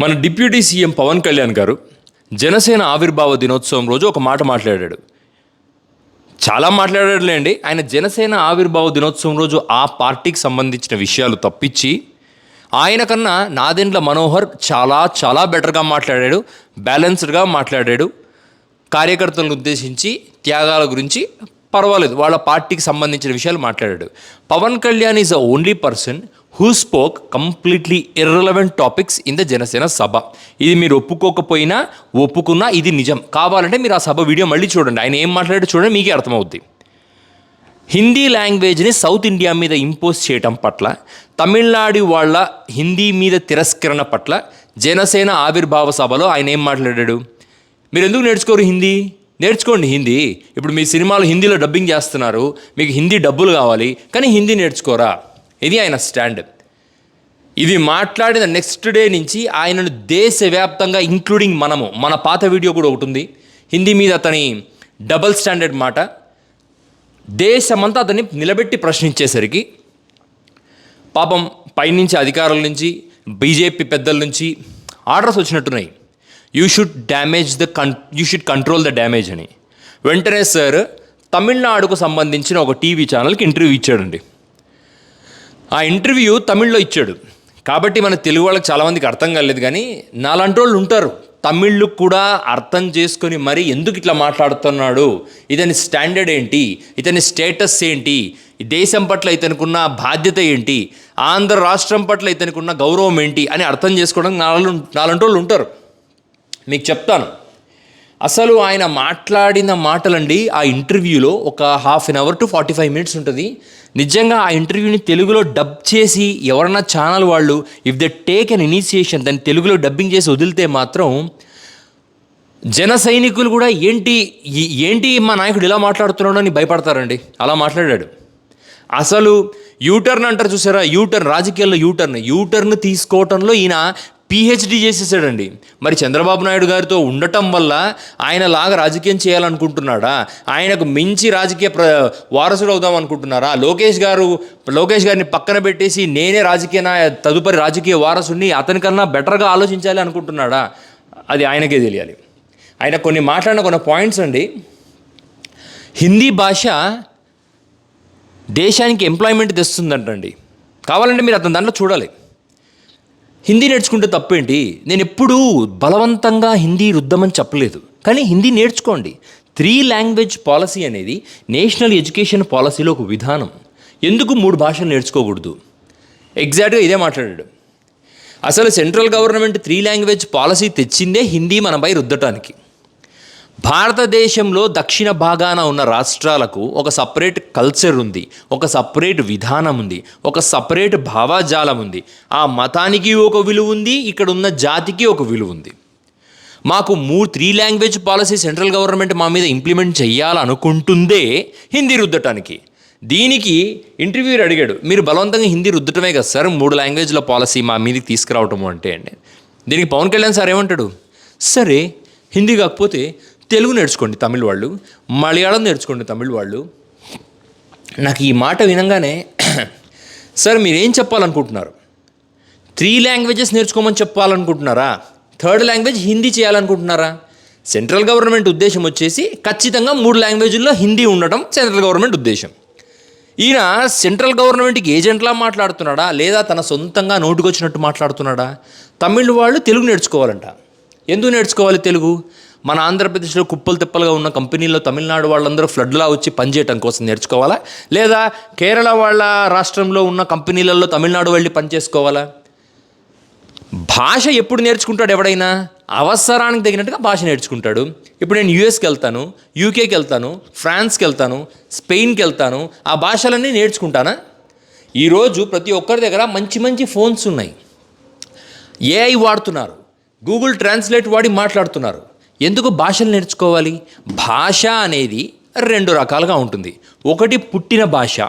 మన deputy CM Pawan Kalyan గారు జనసేన ఆవిర్భావ దినోత్సవం రోజు ఒక మాట మాట్లాడాడు. చాలా మాట్లాడాడులేండి. ఆయన జనసేన ఆవిర్భావ దినోత్సవం రోజు ఆ పార్టీకి సంబంధించిన విషయాలు తప్పించి ఆయన కన్నా నాదెండ్ల మనోహర్ చాలా చాలా బెటర్గా మాట్లాడాడు. బ్యాలెన్స్డ్గా మాట్లాడాడు. కార్యకర్తలను ఉద్దేశించి త్యాగాల గురించి పర్వాలేదు. వాళ్ళ పార్టీకి సంబంధించిన విషయాలు మాట్లాడాడు. Pawan Kalyan is a only person who spoke completely irrelevant topics in the Janasena సభ ఇది మీరు ఒప్పుకోకపోయినా ఒప్పుకున్నా ఇది నిజం. కావాలంటే మీరు ఆ సభ వీడియో మళ్ళీ చూడండి. ఆయన ఏం మాట్లాడాడో చూడండి మీకే అర్థమవుద్ది. హిందీ లాంగ్వేజ్ని సౌత్ ఇండియా మీద ఇంపోజ్ చేయటం పట్ల తమిళనాడు వాళ్ళ హిందీ మీద తిరస్కరణ పట్ల జనసేన ఆవిర్భావ సభలో ఆయన ఏం మాట్లాడాడు? మీరు ఎందుకు నేర్చుకోరు హిందీ? నేర్చుకోండి హిందీ. ఇప్పుడు మీ సినిమాలు హిందీలో డబ్బింగ్ చేస్తున్నారు. మీకు హిందీ డబ్బులు కావాలి. కానీ హిందీ నేర్చుకోరా? ఇది ఆయన స్టాండ్. ఇది మాట్లాడిన నెక్స్ట్ డే నుంచి ఆయనను దేశవ్యాప్తంగా ఇంక్లూడింగ్ మనము. మన పాత వీడియో కూడా ఒకటి ఉంది. హిందీ మీద అతని డబల్ స్టాండర్డ్ మాట. దేశమంతా అతన్ని నిలబెట్టి ప్రశ్నించేసరికి పాపం పైనుంచి అధికారుల నుంచి బీజేపీ పెద్దల నుంచి orders వచ్చినట్టున్నాయి. You should damage the con you should control the damage అని. వెంటనే సార్ తమిళనాడుకు సంబంధించిన ఒక టీవీ ఛానల్కి ఇంటర్వ్యూ ఇచ్చాడండి. ఆ ఇంటర్వ్యూ తమిళ్ళో ఇచ్చాడు. కాబట్టి మన తెలుగు వాళ్ళకి చాలామందికి అర్థం కాలేదు కానీ నాలాంటి వాళ్ళు ఉంటారు. తమిళ్ళు కూడా అర్థం చేసుకొని మరి ఎందుకు ఇట్లా మాట్లాడుతున్నాడు? ఇతని స్టాండర్డ్ ఏంటి? ఇతని స్టేటస్ ఏంటి? దేశం పట్ల ఇతనుకున్న బాధ్యత ఏంటి? ఆంధ్ర రాష్ట్రం పట్ల ఇతనుకున్న గౌరవం ఏంటి? అని అర్థం చేసుకోవడం నాలు నాలంటి వాళ్ళు ఉంటారు. మీకు చెప్తాను. అసలు ఆయన మాట్లాడిన మాటలండి ఆ ఇంటర్వ్యూలో ఒక half an hour to forty five minutes ఉంటుంది. నిజంగా ఆ ఇంటర్వ్యూని తెలుగులో డబ్ చేసి ఎవరన్నా ఛానల్ వాళ్ళు if the take an initiation దాన్ని తెలుగులో డబ్బింగ్ చేసి వదిలితే మాత్రం జన సైనికులు కూడా ఏంటి ఏంటి మా నాయకుడు ఇలా మాట్లాడుతున్నాడు అని భయపడతారండి. అలా మాట్లాడాడు. అసలు యూటర్న్ అంటారు చూసారా? యూటర్న్ రాజకీయాల్లో యూటర్న్ యూటర్న్ తీసుకోవటంలో ఈయన పిహెచ్డి చేసేసాడండి. మరి చంద్రబాబు నాయుడు గారితో ఉండటం వల్ల ఆయన లాగా రాజకీయం చేయాలనుకుంటున్నాడా? ఆయనకు మించి రాజకీయ ప్ర వారసుడు అవుదాం అనుకుంటున్నారా? లోకేష్ గారు లోకేష్ గారిని పక్కన పెట్టేసి నేనే రాజకీయ తదుపరి రాజకీయ వారసుడిని అతనికన్నా బెటర్గా ఆలోచించాలి అనుకుంటున్నాడా? అది ఆయనకే తెలియాలి. ఆయన కొన్ని మాట్లాడిన కొన్ని పాయింట్స్ అండి. హిందీ భాష దేశానికి ఎంప్లాయ్మెంట్ తెస్తుందంటండి. కావాలంటే మీరు అతని దాంట్లో చూడాలి. హిందీ నేర్చుకుంటే తప్పేంటి? నేను ఎప్పుడూ బలవంతంగా హిందీ రుద్దమని చెప్పలేదు. కానీ హిందీ నేర్చుకోండి. త్రీ లాంగ్వేజ్ పాలసీ అనేది నేషనల్ ఎడ్యుకేషన్ పాలసీలో ఒక విధానం. ఎందుకు మూడు భాషలు నేర్చుకోకూడదు? ఎగ్జాక్ట్గా ఇదే మాట్లాడాడు. అసలు central government three language policy తెచ్చిందే Hindi మనపై రుద్దటానికి. భారతదేశంలో దక్షిణ భాగాన ఉన్న రాష్ట్రాలకు ఒక సపరేట్ కల్చర్ ఉంది ఒక సపరేట్ విధానం ఉంది ఒక సపరేట్ భావజాలం ఉంది. ఆ మతానికి ఒక విలువ ఉంది ఇక్కడ ఉన్న జాతికి ఒక విలువ ఉంది. మాకు మూ three language policy central government మా మీద ఇంప్లిమెంట్ చేయాలనుకుంటుందే హిందీ రుద్దటానికి. దీనికి ఇంటర్వ్యూర్ అడిగాడు మీరు బలవంతంగా హిందీ రుద్దటమే కదా సార్? మూడు లాంగ్వేజ్ల పాలసీ మా మీదకి తీసుకురావటము అంటే. అండి దీనికి పవన్ కళ్యాణ్ సార్ ఏమంటాడు సరే హిందీ కాకపోతే తెలుగు నేర్చుకోండి తమిళ్ వాళ్ళు మలయాళం నేర్చుకోండి తమిళ్ వాళ్ళు. నాకు ఈ మాట వినంగానే సార్ మీరేం చెప్పాలనుకుంటున్నారు? త్రీ లాంగ్వేజెస్ నేర్చుకోమని చెప్పాలనుకుంటున్నారా? థర్డ్ లాంగ్వేజ్ హిందీ చేయాలనుకుంటున్నారా? సెంట్రల్ గవర్నమెంట్ ఉద్దేశం వచ్చేసి ఖచ్చితంగా మూడు లాంగ్వేజుల్లో హిందీ ఉండటం సెంట్రల్ గవర్నమెంట్ ఉద్దేశం. ఈయన సెంట్రల్ గవర్నమెంట్కి ఏజెంట్లా మాట్లాడుతున్నాడా? లేదా తన సొంతంగా నోటుకొచ్చినట్టు మాట్లాడుతున్నాడా? తమిళ్ వాళ్ళు తెలుగు నేర్చుకోవాలంట. ఎందుకు నేర్చుకోవాలి తెలుగు? మన ఆంధ్రప్రదేశ్లో కుప్పలు తిప్పలుగా ఉన్న కంపెనీల్లో తమిళనాడు వాళ్ళందరూ ఫ్లడ్లా వచ్చి పనిచేయటం కోసం నేర్చుకోవాలా? లేదా కేరళ వాళ్ళ రాష్ట్రంలో ఉన్న కంపెనీలలో తమిళనాడు వెళ్ళి పనిచేసుకోవాలా? భాష ఎప్పుడు నేర్చుకుంటాడు ఎవడైనా? అవసరానికి తగినట్టుగా భాష నేర్చుకుంటాడు. ఇప్పుడు నేను యూఎస్కి వెళ్తాను యూకేకి వెళ్తాను ఫ్రాన్స్కి వెళ్తాను స్పెయిన్కి వెళ్తాను ఆ భాషలన్నీ నేర్చుకుంటానా? ఈరోజు ప్రతి ఒక్కరి దగ్గర మంచి మంచి ఫోన్స్ ఉన్నాయి. ఏఐ వాడుతున్నారు. గూగుల్ ట్రాన్స్లేట్ వాడి మాట్లాడుతున్నారు. ఎందుకు భాషలు నేర్చుకోవాలి? భాష అనేది రెండు రకాలుగా ఉంటుంది. ఒకటి పుట్టిన భాష.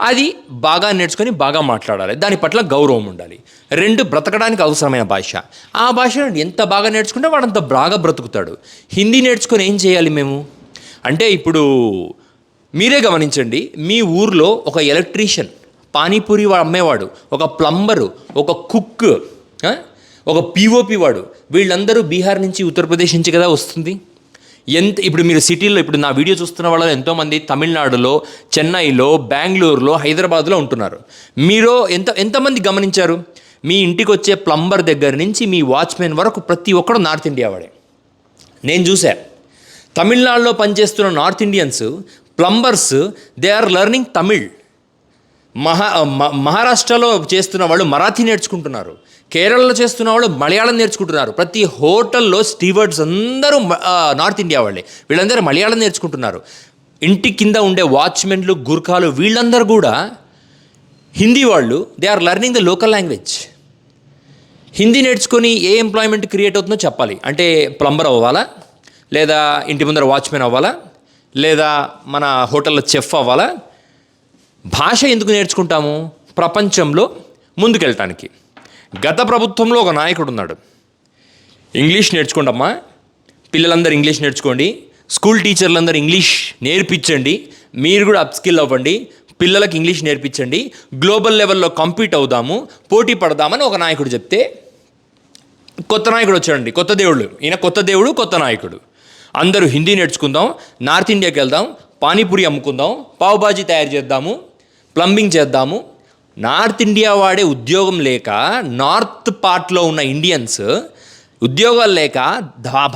అది బాగా నేర్చుకొని బాగా మాట్లాడాలి. దాని పట్ల గౌరవం ఉండాలి. రెండు బ్రతకడానికి అవసరమైన భాష. ఆ భాషను ఎంత బాగా నేర్చుకుంటే వాడు అంత బాగా బ్రతుకుతాడు. హిందీ నేర్చుకొని ఏం చేయాలి మేము? అంటే ఇప్పుడు మీరే గమనించండి. మీ ఊర్లో ఒక ఎలక్ట్రీషియన్ పానీపూరి అమ్మేవాడు ఒక ప్లంబరు ఒక కుక్ ఒక పిఓపి వాడు. వీళ్ళందరూ బీహార్ నుంచి ఉత్తరప్రదేశ్ నుంచి కదా వస్తుంది. ఎంత ఇప్పుడు మీరు సిటీలో ఇప్పుడు నా వీడియో చూస్తున్న వాళ్ళు ఎంతోమంది తమిళనాడులో చెన్నైలో బెంగళూరులో హైదరాబాద్లో ఉంటున్నారు. మీరు ఎంత ఎంతమంది గమనించారు? మీ ఇంటికి వచ్చే ప్లంబర్ దగ్గర నుంచి మీ వాచ్మెన్ వరకు ప్రతి ఒక్కడు నార్త్ ఇండియా వాడే. నేను చూసా తమిళనాడులో పనిచేస్తున్న north Indians plumbers they are learning Tamil. మహా మ- మహారాష్ట్రలో చేస్తున్న వాళ్ళు మరాఠీ నేర్చుకుంటున్నారు. కేరళలో చేస్తున్న వాళ్ళు మలయాళం నేర్చుకుంటున్నారు. ప్రతి హోటల్లో స్టీవర్డ్స్ అందరూ నార్త్ ఇండియా వాళ్ళే. వీళ్ళందరూ మలయాళం నేర్చుకుంటున్నారు. ఇంటి కింద ఉండే వాచ్మెన్లు గుర్ఖాలు వీళ్ళందరూ కూడా హిందీ వాళ్ళు they are learning the local language. Hindi నేర్చుకొని ఏ ఎంప్లాయ్మెంట్ క్రియేట్ అవుతుందో చెప్పాలి. అంటే ప్లంబర్ అవ్వాలా? లేదా ఇంటి ముందర వాచ్మెన్ అవ్వాలా? లేదా మన హోటల్లో చెఫ్ అవ్వాలా? భాష ఎందుకు నేర్చుకుంటాము? ప్రపంచంలో ముందుకెళ్ళటానికి గత ప్రభుత్వంలో ఒక నాయకుడు ఉన్నాడు ఇంగ్లీష్ నేర్చుకోండమ్మా. పిల్లలందరూ ఇంగ్లీష్ నేర్చుకోండి. స్కూల్ టీచర్లందరూ ఇంగ్లీష్ నేర్పించండి. మీరు కూడా అప్ స్కిల్ అవ్వండి. పిల్లలకు ఇంగ్లీష్ నేర్పించండి. గ్లోబల్ లెవెల్లో కంపీట్ అవుదాము. పోటీ పడదామని ఒక నాయకుడు చెప్తే కొత్త నాయకుడు వచ్చాడండి. కొత్త దేవుడు ఈయన కొత్త దేవుడు కొత్త నాయకుడు. అందరూ హిందీ నేర్చుకుందాం. నార్త్ ఇండియాకి వెళ్దాం. పానీపూరి అమ్ముకుందాం. పావుబాజీ తయారు చేద్దాము. ప్లంబింగ్ చేద్దాము. నార్త్ ఇండియా వాడే ఉద్యోగం లేక నార్త్ పార్ట్లో ఉన్న ఇండియన్స్ ఉద్యోగాలు లేక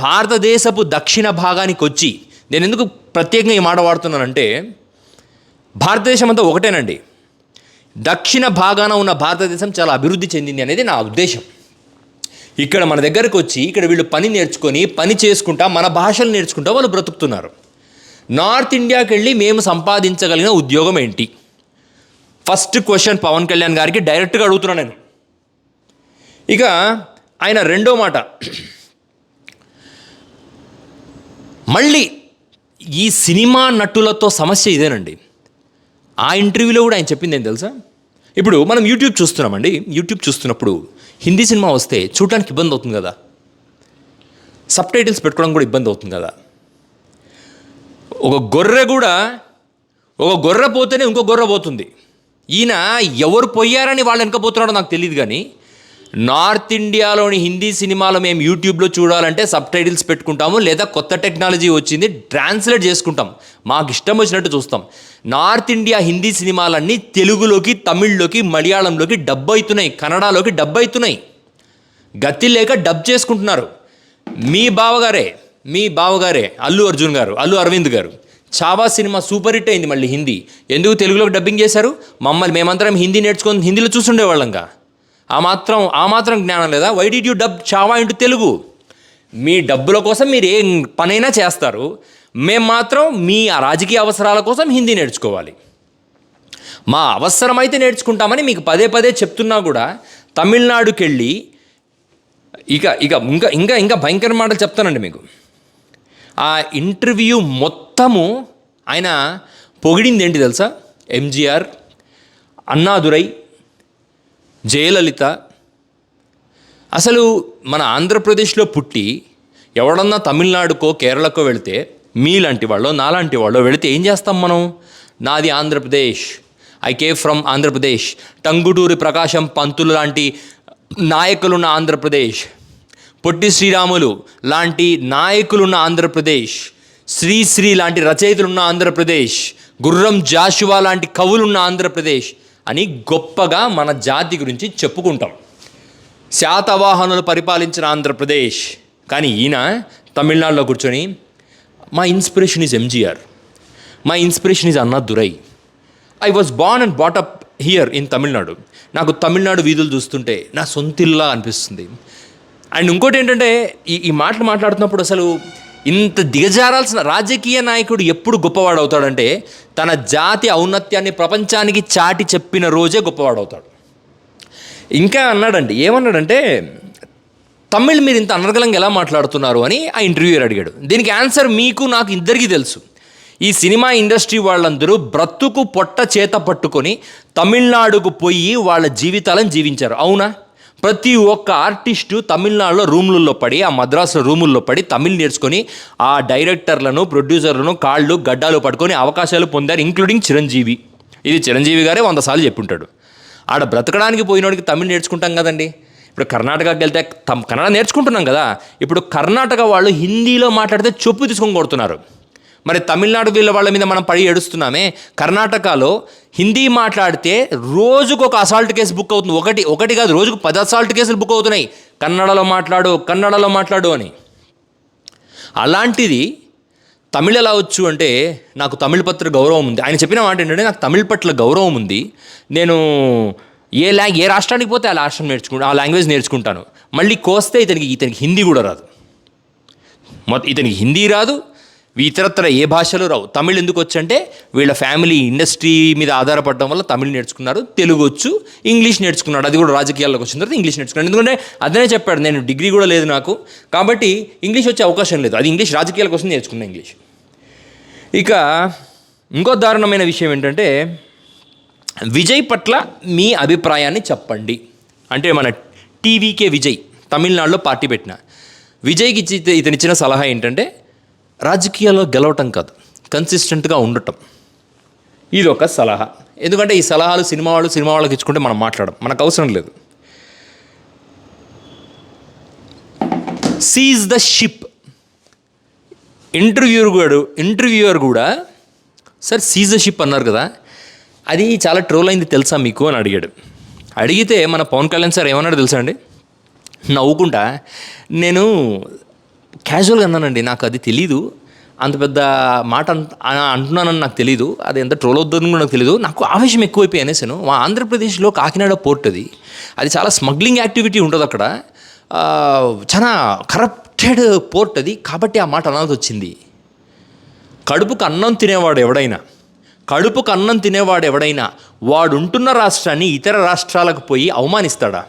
భారతదేశపు దక్షిణ భాగానికి వచ్చి నేను ఎందుకు ప్రత్యేకంగా ఈ మాట వాడుతున్నానంటే భారతదేశం అంతా ఒకటేనండి. దక్షిణ భాగాన ఉన్న భారతదేశం చాలా అభివృద్ధి చెందింది అనేది నా ఉద్దేశం. ఇక్కడ మన దగ్గరకు వచ్చి ఇక్కడ వీళ్ళు పని నేర్చుకొని పని చేసుకుంటా మన భాషలు నేర్చుకుంటా వాళ్ళు బ్రతుకుతున్నారు. నార్త్ ఇండియాకి వెళ్ళి మేము సంపాదించగలిగిన ఉద్యోగం ఏంటి? ఫస్ట్ క్వశ్చన్ పవన్ కళ్యాణ్ గారికి డైరెక్ట్గా అడుగుతున్నా నేను. ఇక ఆయన రెండో మాట. మళ్ళీ ఈ సినిమా నటులతో సమస్య ఇదేనండి. ఆ ఇంటర్వ్యూలో కూడా ఆయన చెప్పింది ఏం తెలుసా? ఇప్పుడు మనం యూట్యూబ్ చూస్తున్నామండి. యూట్యూబ్ చూస్తున్నప్పుడు హిందీ సినిమా వస్తే చూడడానికి ఇబ్బంది అవుతుంది కదా. సబ్ టైటిల్స్ పెట్టుకోవడం కూడా ఇబ్బంది అవుతుంది కదా. ఒక గొర్రె కూడా ఒక గొర్రె పోతేనే ఇంకో గొర్రె పోతుంది. ఈయన ఎవరు పోయారని వాళ్ళు వెనకపోతున్నాడో నాకు తెలియదు కానీ నార్త్ ఇండియాలోని హిందీ సినిమాలు మేము యూట్యూబ్లో చూడాలంటే సబ్ టైటిల్స్ పెట్టుకుంటాము లేదా కొత్త టెక్నాలజీ వచ్చింది ట్రాన్స్లేట్ చేసుకుంటాం. మాకు ఇష్టం వచ్చినట్టు చూస్తాం. నార్త్ ఇండియా హిందీ సినిమాలన్నీ తెలుగులోకి తమిళ్ళోకి మలయాళంలోకి డబ్ అవుతున్నాయి కన్నడలోకి డబ్ అవుతున్నాయి. గతి లేక డబ్ చేసుకుంటున్నారు. మీ బావగారే మీ బావగారే అల్లు అర్జున్ గారు అల్లు అరవింద్ గారు చావా సినిమా సూపర్ హిట్ అయింది మళ్ళీ హిందీ. ఎందుకు తెలుగులోకి డబ్బింగ్ చేశారు? మమ్మల్ని మేమందరం హిందీ నేర్చుకొని హిందీలో చూసుండేవాళ్ళంగా ఆ మాత్రం ఆ మాత్రం జ్ఞానం లేదా? Why did you dub Chhaava into Telugu? మీ డబ్బుల కోసం మీరు ఏ పనైనా చేస్తారు. మేము మాత్రం మీ ఆ రాజకీయ అవసరాల కోసం హిందీ నేర్చుకోవాలి. మా అవసరమైతే నేర్చుకుంటామని మీకు పదే పదే చెప్తున్నా కూడా తమిళనాడుకి వెళ్ళి ఇక ఇక ఇంకా ఇంకా ఇంకా భయంకర మాటలు చెప్తానండి మీకు. ఆ ఇంటర్వ్యూ మొత్తము ఆయన పొగిడింది ఏంటి తెలుసా? ఎంజీఆర్ అన్నాదురై జయలలిత. అసలు మన ఆంధ్రప్రదేశ్లో పుట్టి ఎవడన్నా తమిళనాడుకో కేరళకో వెళితే మీలాంటి వాళ్ళు నాలాంటి వాళ్ళు వెళితే ఏం చేస్తాం మనం? నాది ఆంధ్రప్రదేశ్. ఐ కే ఫ్రమ్ ఆంధ్రప్రదేశ్. టంగుటూరి ప్రకాశం పంతులు లాంటి నాయకులున్న ఆంధ్రప్రదేశ్. పొట్టి శ్రీరాములు లాంటి నాయకులున్న ఆంధ్రప్రదేశ్ శ్రీశ్రీ లాంటి రచయితలున్న ఆంధ్రప్రదేశ్ గుర్రం జాషువా లాంటి కవులున్న ఆంధ్రప్రదేశ్ అని గొప్పగా మన జాతి గురించి చెప్పుకుంటాం. శాతవాహనులు పరిపాలించిన ఆంధ్రప్రదేశ్ కానీ ఈయన తమిళనాడులో కూర్చొని మా inspiration is MGR my inspiration is Anna Durai I was born and brought up here in Tamil Nadu నాకు తమిళనాడు వీధులు చూస్తుంటే నా సొంతిల్లా అనిపిస్తుంది. అండ్ ఇంకోటి ఏంటంటే ఈ ఈ మాటలు మాట్లాడుతున్నప్పుడు అసలు ఇంత దిగజారాల్సిన రాజకీయ నాయకుడు ఎప్పుడు గొప్పవాడు అవుతాడంటే తన జాతి ఔన్నత్యాన్ని ప్రపంచానికి చాటి చెప్పిన రోజే గొప్పవాడు అవుతాడు ఇంకా అన్నాడండి ఏమన్నాడంటే తమిళ్ మీరు ఇంత అనర్గళంగా ఎలా మాట్లాడుతున్నారు? అని ఆ ఇంటర్వ్యూయర్ అడిగాడు. దీనికి ఆన్సర్ మీకు నాకు ఇద్దరికీ తెలుసు. ఈ సినిమా ఇండస్ట్రీ వాళ్ళందరూ బ్రతుకు పొట్ట చేత పట్టుకొని తమిళనాడుకు పోయి వాళ్ళ జీవితాలను జీవించారు. అవునా? ప్రతి ఒక్క ఆర్టిస్టు తమిళనాడులో రూములలో పడి ఆ మద్రాసులో రూముల్లో పడి తమిళ్ నేర్చుకొని ఆ డైరెక్టర్లను ప్రొడ్యూసర్లను కాళ్ళు గడ్డాలు పట్టుకొని అవకాశాలు పొందారు ఇంక్లూడింగ్ చిరంజీవి. ఇది చిరంజీవి గారే వంద సార్లు చెప్పుంటాడు. ఆడ బ్రతకడానికి పోయినోడికి తమిళ్ నేర్చుకుంటాం కదండి. ఇప్పుడు కర్ణాటకకి వెళ్తే తమ్ కన్నడ నేర్చుకుంటున్నాం కదా. ఇప్పుడు కర్ణాటక వాళ్ళు హిందీలో మాట్లాడితే చెప్పు తీసుకొని కొడుతున్నారు. మరి తమిళనాడు వీళ్ళ వాళ్ళ మీద మనం పడి ఏడుస్తున్నామే. కర్ణాటకలో హిందీ మాట్లాడితే రోజుకు ఒక అసాల్ట్ కేసు బుక్ అవుతుంది. ఒకటి ఒకటి కాదు రోజుకు పది అసాల్ట్ కేసులు బుక్ అవుతున్నాయి. కన్నడలో మాట్లాడు కన్నడలో మాట్లాడు అని. అలాంటిది తమిళ ఎలా వచ్చు అంటే నాకు తమిళ పట్ల గౌరవం ఉంది. ఆయన చెప్పిన మాట ఏంటంటే నాకు తమిళ పట్ల గౌరవం ఉంది. నేను ఏ లా ఏ రాష్ట్రానికి పోతే ఆ రాష్ట్రం నేర్చుకుంటా ఆ లాంగ్వేజ్ నేర్చుకుంటాను. మళ్ళీ కోస్తే ఇతనికి ఇతనికి హిందీ కూడా రాదు. మొత్తం ఇతనికి హిందీ రాదు ఇతరత్ర ఏ భాషలు రావు. తమిళ్ ఎందుకు వచ్చంటే వీళ్ళ ఫ్యామిలీ ఇండస్ట్రీ మీద ఆధారపడడం వల్ల తమిళ్ నేర్చుకున్నారు తెలుగు వచ్చు ఇంగ్లీష్ నేర్చుకున్నాడు. అది కూడా రాజకీయాల్లోకి వచ్చిన తర్వాత ఇంగ్లీష్ నేర్చుకున్నాడు. ఎందుకంటే అదనే చెప్పాడు నేను డిగ్రీ కూడా లేదు నాకు. కాబట్టి ఇంగ్లీష్ వచ్చే అవకాశం లేదు. అది ఇంగ్లీష్ రాజకీయాల కోసం నేర్చుకున్నా ఇంగ్లీష్. ఇక ఇంకో దారుణమైన విషయం ఏంటంటే విజయ్ పట్ల మీ అభిప్రాయాన్ని చెప్పండి. అంటే మన టీవీకే విజయ్ తమిళనాడులో పార్టీ పెట్టిన. విజయ్కి ఇచ్చి ఇతను ఇచ్చిన సలహా ఏంటంటే రాజకీయాల్లో గెలవటం కాదు కన్సిస్టెంట్గా ఉండటం. ఇది ఒక సలహా. ఎందుకంటే ఈ సలహాలు సినిమా వాళ్ళు సినిమా వాళ్ళకి ఇచ్చుకుంటే మనం మాట్లాడడం మనకు అవసరం లేదు. సీజ్ ద షిప్ ఇంటర్వ్యూర్ కూడా ఇంటర్వ్యూయర్ కూడా సార్ సీజ్ ద షిప్ అన్నారు కదా. అది చాలా ట్రోల్ అయింది తెలుసా మీకు అని అడిగాడు. అడిగితే మన పవన్ కళ్యాణ్ సార్ ఏమన్నాడు తెలుసా అండి? నవ్వుకుంటా నేను క్యాజువల్గా అన్నానండి నాకు అది తెలీదు. అంత పెద్ద మాట అంటున్నానని నాకు తెలీదు. అది ఎంత ట్రోల్ అవుతుందని కూడా నాకు తెలీదు. నాకు ఆవేశం ఎక్కువైపోయి అనేసాను. మా ఆంధ్రప్రదేశ్లో కాకినాడ పోర్ట్ అది. అది చాలా స్మగ్లింగ్ యాక్టివిటీ ఉంటుంది అక్కడ. చాలా కరప్టెడ్ పోర్ట్ అది. కాబట్టి ఆ మాట అనాల్సి వచ్చింది. కడుపుకు అన్నం తినేవాడు ఎవడైనా కడుపుకు అన్నం తినేవాడు ఎవడైనా వాడుంటున్న రాష్ట్రాన్ని ఇతర రాష్ట్రాలకు పోయి అవమానిస్తాడా?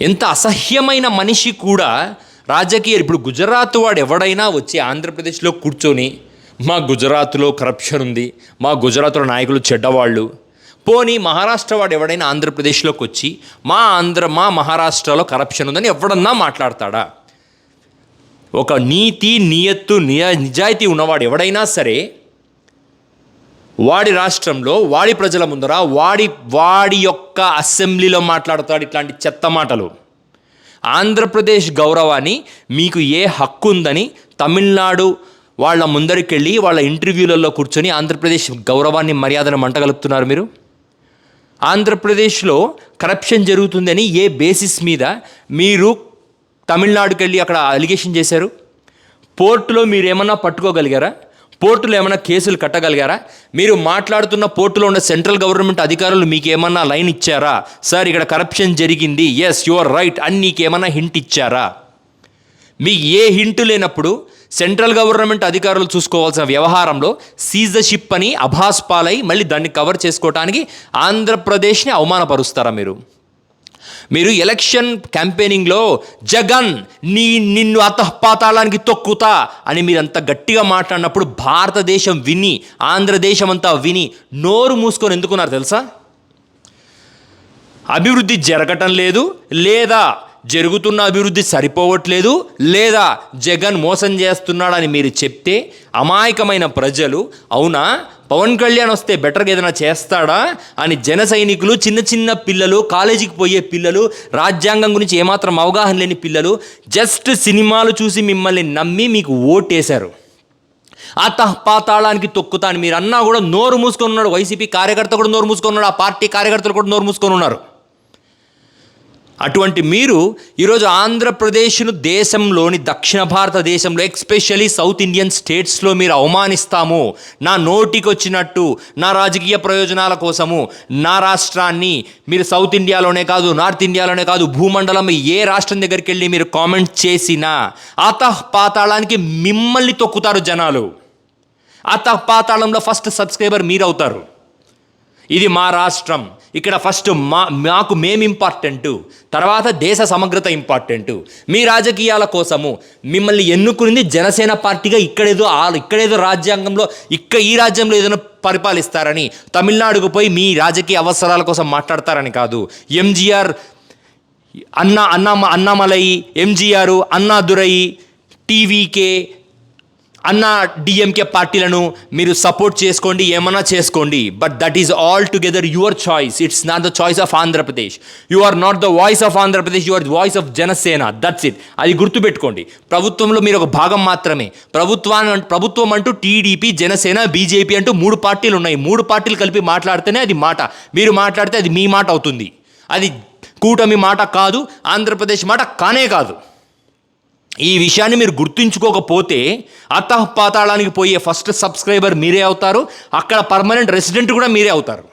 ఎంత అసహ్యమైన మనిషి కూడా రాజకీయ ఇప్పుడు గుజరాత్ వాడు ఎవడైనా వచ్చి ఆంధ్రప్రదేశ్లో కూర్చొని మా గుజరాత్లో కరప్షన్ ఉంది మా గుజరాత్లో నాయకులు చెడ్డవాళ్ళు పోనీ మహారాష్ట్ర వాడు ఎవడైనా ఆంధ్రప్రదేశ్లోకి వచ్చి మా ఆంధ్ర మా మహారాష్ట్రలో కరప్షన్ ఉందని ఎవడన్నా మాట్లాడతాడా? ఒక నీతి నియత్తు నియ నిజాయితీ ఉన్నవాడు ఎవడైనా సరే వాడి రాష్ట్రంలో వాడి ప్రజల ముందర వాడి వాడి యొక్క అసెంబ్లీలో మాట్లాడతాడు ఇట్లాంటి చెత్త మాటలు. ఆంధ్రప్రదేశ్ గౌరవాన్ని మీకు ఏ హక్కు ఉందని తమిళనాడు వాళ్ళ ముందరికెళ్ళి వాళ్ళ ఇంటర్వ్యూలలో కూర్చొని ఆంధ్రప్రదేశ్ గౌరవాన్ని మర్యాదను మంటగలుపుతున్నారు మీరు? ఆంధ్రప్రదేశ్లో కరప్షన్ జరుగుతుందని ఏ బేసిస్ మీద మీరు తమిళనాడుకి వెళ్ళి అక్కడ అలిగేషన్ చేశారు? పోర్టులో మీరు ఏమన్నా పట్టుకోగలిగారా? పోర్టులో ఏమైనా కేసులు కట్టగలిగారా? మీరు మాట్లాడుతున్న పోర్టులో ఉన్న సెంట్రల్ గవర్నమెంట్ అధికారులు మీకు ఏమన్నా లైన్ ఇచ్చారా? సార్ ఇక్కడ కరప్షన్ జరిగింది. ఎస్ యువర్ రైట్ అని నీకేమన్నా హింట్ ఇచ్చారా? మీకు ఏ హింటు లేనప్పుడు సెంట్రల్ గవర్నమెంట్ అధికారులు చూసుకోవాల్సిన వ్యవహారంలో సీజర్షిప్ షిప్ అని అభాస్ పాలై మళ్ళీ దాన్ని కవర్ చేసుకోవటానికి ఆంధ్రప్రదేశ్ని అవమానపరుస్తారా మీరు? మీరు ఎలక్షన్ క్యాంపెయినింగ్లో జగన్ నీ నిన్ను అతపాతాళానికి తొక్కుతా అని మీరు అంత గట్టిగా మాట్లాడినప్పుడు భారతదేశం విని ఆంధ్రదేశం అంతా విని నోరు మూసుకొని ఎందుకున్నారు తెలుసా? అభివృద్ధి జరగటం లేదు లేదా జరుగుతున్న అభివృద్ధి సరిపోవట్లేదు లేదా జగన్ మోసం చేస్తున్నాడని మీరు చెప్తే అమాయకమైన ప్రజలు అవునా? పవన్ కళ్యాణ్ వస్తే బెటర్గా ఏదైనా చేస్తాడా? అని జన సైనికులు చిన్న చిన్న పిల్లలు కాలేజీకి పోయే పిల్లలు రాజ్యాంగం గురించి ఏమాత్రం అవగాహన లేని పిల్లలు జస్ట్ సినిమాలు చూసి మిమ్మల్ని నమ్మి మీకు ఓటేశారు. అతః పాతాళానికి తొక్కుతా మీరు అన్నా కూడా నోరు మూసుకొని ఉన్నాడు. వైసీపీ కార్యకర్త కూడా నోరు మూసుకొని ఉన్నాడు. ఆ పార్టీ కార్యకర్తలు కూడా నోరు మూసుకొని ఉన్నారు. అటువంటి మీరు ఈరోజు ఆంధ్రప్రదేశ్ను దేశంలోని దక్షిణ భారతదేశంలో ఎక్స్పెషలీ సౌత్ ఇండియన్ స్టేట్స్లో మీరు అవమానిస్తాము. నా నోటికి వచ్చినట్టు నా రాజకీయ ప్రయోజనాల కోసము నా రాష్ట్రాన్ని మీరు సౌత్ ఇండియాలోనే కాదు నార్త్ ఇండియాలోనే కాదు భూమండలం ఏ రాష్ట్రం దగ్గరికి వెళ్ళి మీరు కామెంట్ చేసినా అతః పాతాళానికి మిమ్మల్ని తొక్కుతారు జనాలు. అతః పాతాళంలో ఫస్ట్ సబ్స్క్రైబర్ మీరు అవుతారు ఇది మా రాష్ట్రం. ఇక్కడ ఫస్ట్ మా మాకు మేము ఇంపార్టెంటు తర్వాత దేశ సమగ్రత ఇంపార్టెంటు మీ రాజకీయాల కోసము మిమ్మల్ని ఎన్నుకునింది జనసేన పార్టీగా ఇక్కడేదో ఇక్కడేదో రాజ్యాంగంలో ఇక్క ఈ రాజ్యంలో ఏదైనా పరిపాలిస్తారని తమిళనాడుకు పోయి మీ రాజకీయ అవసరాల కోసం మాట్లాడతారని కాదు. ఎంజీఆర్ అన్నా అన్నా అన్నామలై ఎంజీఆర్ అన్నాదురై టీవీకే అన్న డిఎంకే పార్టీలను మీరు సపోర్ట్ చేసుకోండి ఏమన్నా చేసుకోండి. But that is all together your choice it's not the choice of Andhra Pradesh you are not the voice of Andhra Pradesh you are the voice of Janasena that's it అది గుర్తుపెట్టుకోండి. ప్రభుత్వంలో మీరు ఒక భాగం మాత్రమే. ప్రభుత్వాన్ని ప్రభుత్వం అంటూ టీడీపీ జనసేన బీజేపీ అంటూ మూడు పార్టీలు ఉన్నాయి. మూడు పార్టీలు కలిపి మాట్లాడితేనే అది మాట. మీరు మాట్లాడితే అది మీ మాట అవుతుంది. అది కూటమి మాట కాదు ఆంధ్రప్రదేశ్ మాట కానే కాదు. ఈ విషయాన్ని మీరు గుర్తుంచుకోకపోతే అతఃపాతాళానికి పోయే ఫస్ట్ సబ్స్క్రైబర్ మీరే అవుతారు. అక్కడ పర్మనెంట్ రెసిడెంట్ కూడా మీరే అవుతారు.